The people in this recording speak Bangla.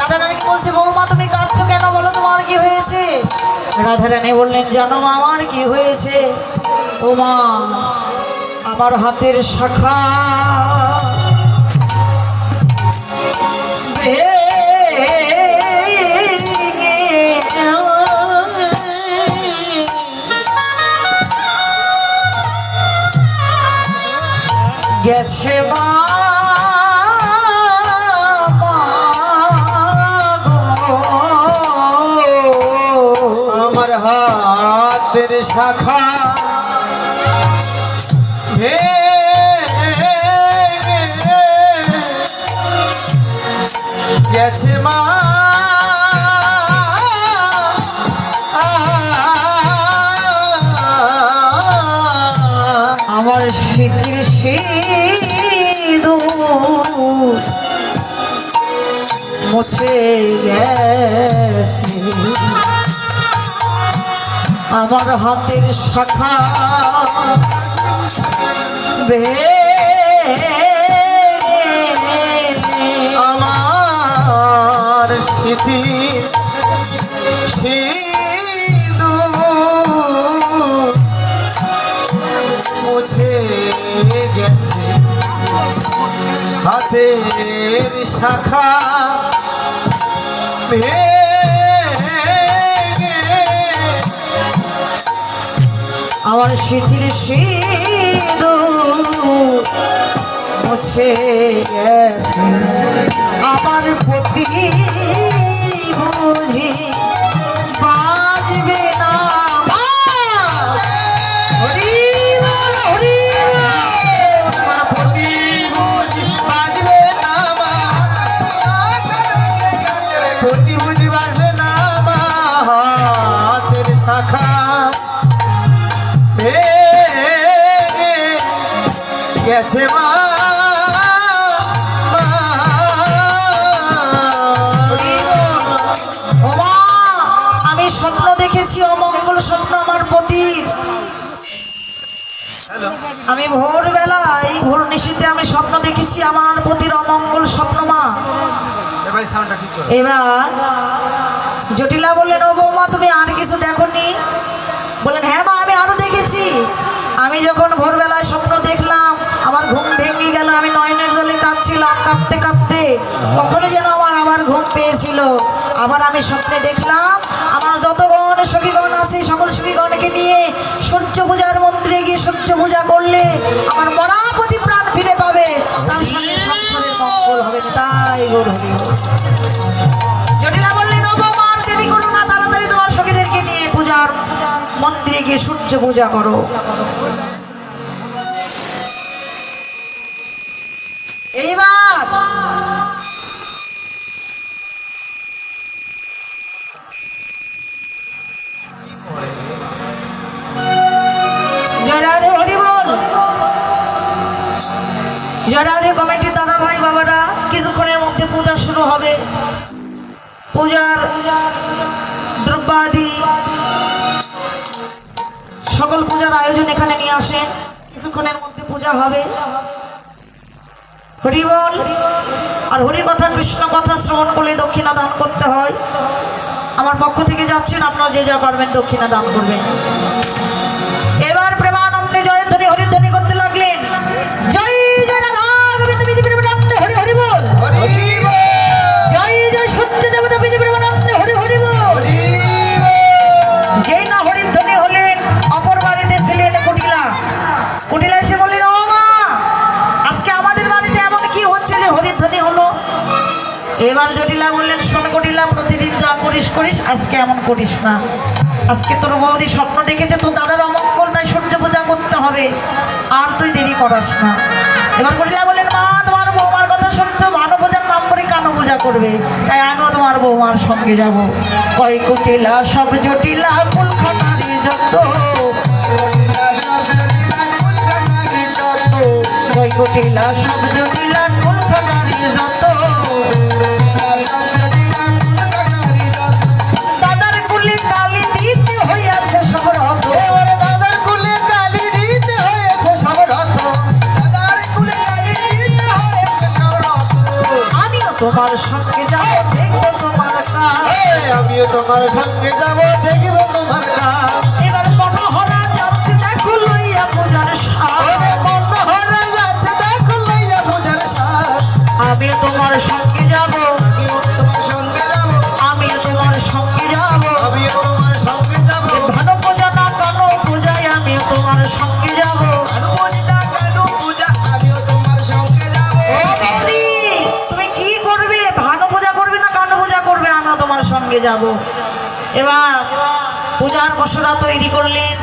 রাধারানীকে বলছে, বৌমা, তুমি কাঁদছো কেন? বলো তোমার কি হয়েছে? রাধারানী বললেন, জানো আমার কি হয়েছে? ও মা আমার হাতের শাখা গেছে মা। হাতের শাখা। ভেঙে গেছে মা। আমার স্মৃতির সিঁদুর মুছে গেছে। আমার হাতের শাখা আমার স্মৃতি মুছে গেছে। হাতের শাখা ভেঙে আমার শিথিল শিদু মুছে গেছে। আমার প্রতি বুঝি গেছে মা। আমি স্বপ্ন দেখেছি অমঙ্গল স্বপ্ন আমার প্রতি। আমি ভোরবেলায় ভোর নিশীতে আমি স্বপ্ন দেখেছি আমার প্রতির অমঙ্গল স্বপ্ন মা। এবার জটিলা বললেন ও বৌমা তুমি পেয়েছিল আবার আমি স্বপ্নে দেখলাম, আমার যত গণ সখীগণ আছে, সকল সখীগণকে নিয়ে সূর্য পূজার মন্দিরে গিয়ে সূর্য পূজা করলে আমার মরাপতি প্রাণ ফিরে পাবে। তার সঙ্গে সংসারের মঙ্গল হবে তাই গৌর হরি। জটিলা বললেন করো না তাড়াতাড়ি তোমার সখীদেরকে নিয়ে পূজার মন্দিরে গিয়ে সূর্য পূজা করো। জয় রাধে কমিটির দাদা ভাই বাবারা, কিছুক্ষণের মধ্যে পূজা শুরু হবে। পূজার দ্রব্যাদি, সকল পূজার আয়োজন এখানে নিয়ে আসেন। কিছুক্ষণের মধ্যে পূজা হবে। হরিবল আর হরি কথা কৃষ্ণ কথা শ্রবণ করলে দক্ষিণা দান করতে হয়। আমার পক্ষ থেকে যাচ্ছেন, আপনারা যে যা পারবেন দক্ষিণা দান করবেন। এবার জটিলা বললেন শোন কটিলা প্রতিদিন যা করিস করিস, আজকে এমন করিস না। আজকে তোর বৌদি স্বপ্ন দেখেছে, তোর দাদার অমঙ্গল, তাই সূর্য পূজা করতে হবে। আর তুই দেরি করাস না। এবার কটিলা বললেন, মা, তোমার বৌমার কথা শুনছো? ভালো পূজার নাম করে কানো পূজা করবে। তাই আগেও তোমার বৌমার সঙ্গে যাব। কয় কুটিলা সব জটিলা কুলখানারি যত। কয় কুটিলা সব জটিলা তোমার সঙ্গে যাব দেখব তোমার কাজ আমিও তোমার সঙ্গে যাব দেখব তোমার কাজ সঙ্গে যাব। এবার পূজার বসরা তৈরি করলেন।